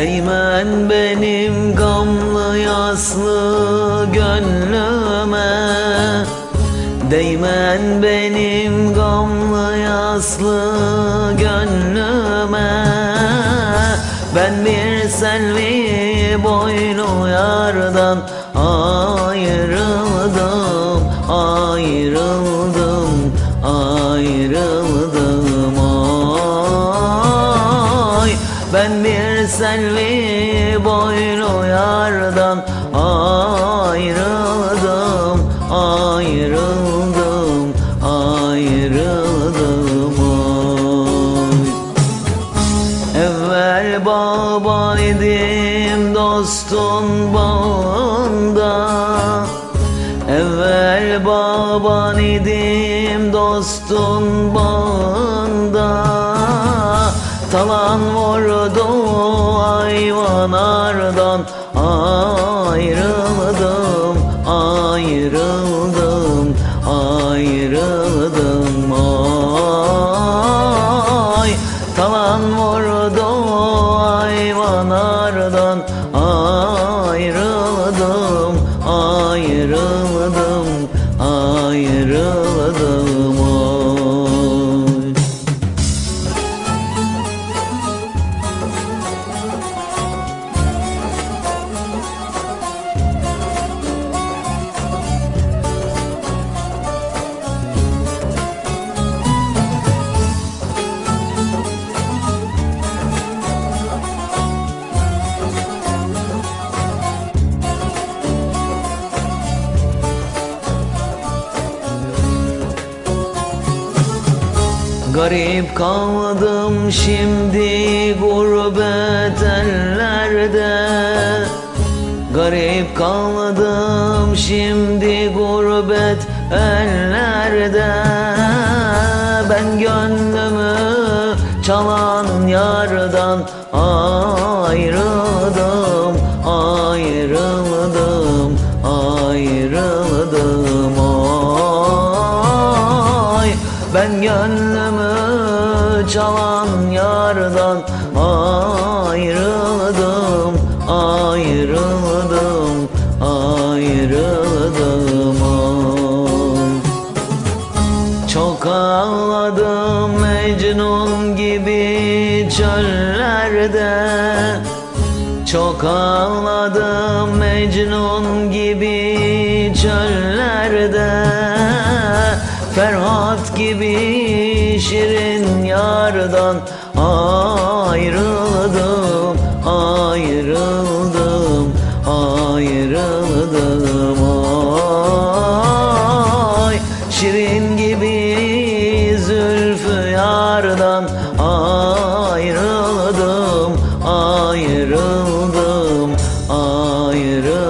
Değmen benim gamlı yaslı gönlüme. Değmen benim gamlı yaslı gönlüme. Ben bir selvi boylu yardan ayrıldım Ayrıldım, Ben bir selvi boylu yardan ayrıldım Ayrıldım, ayrıldım. Ay Evvel baba idim dostun bağında Evvel baban idim dostun bağında Talan vurdu hayvanlardan. Ayrıldım, ayrıldım, ayrıldım. Ay Talan vurdu hayvanlardan. Ayrıldım, ayrıldım, ayrıldım Garip kaldım şimdi gurbet ellerde. Garip kaldım şimdi gurbet ellerde. Ben gönlümü çalan yardan ayrıldım Ayrıldım, ayrıldım. Ay Ben gönlümü çalan yardan ayrıldım Ayrıldım, ayrıldım. Ay çok ağladım Mecnun gibi çöllerde. Çok ağladım Mecnun gibi çöllerde. Ferhat gibi şirin yardan ayrıldım ayrıldım ayrıldım. Ay şirin gibi zülfü yardan ayrıldım ayrıldım ayrıldım.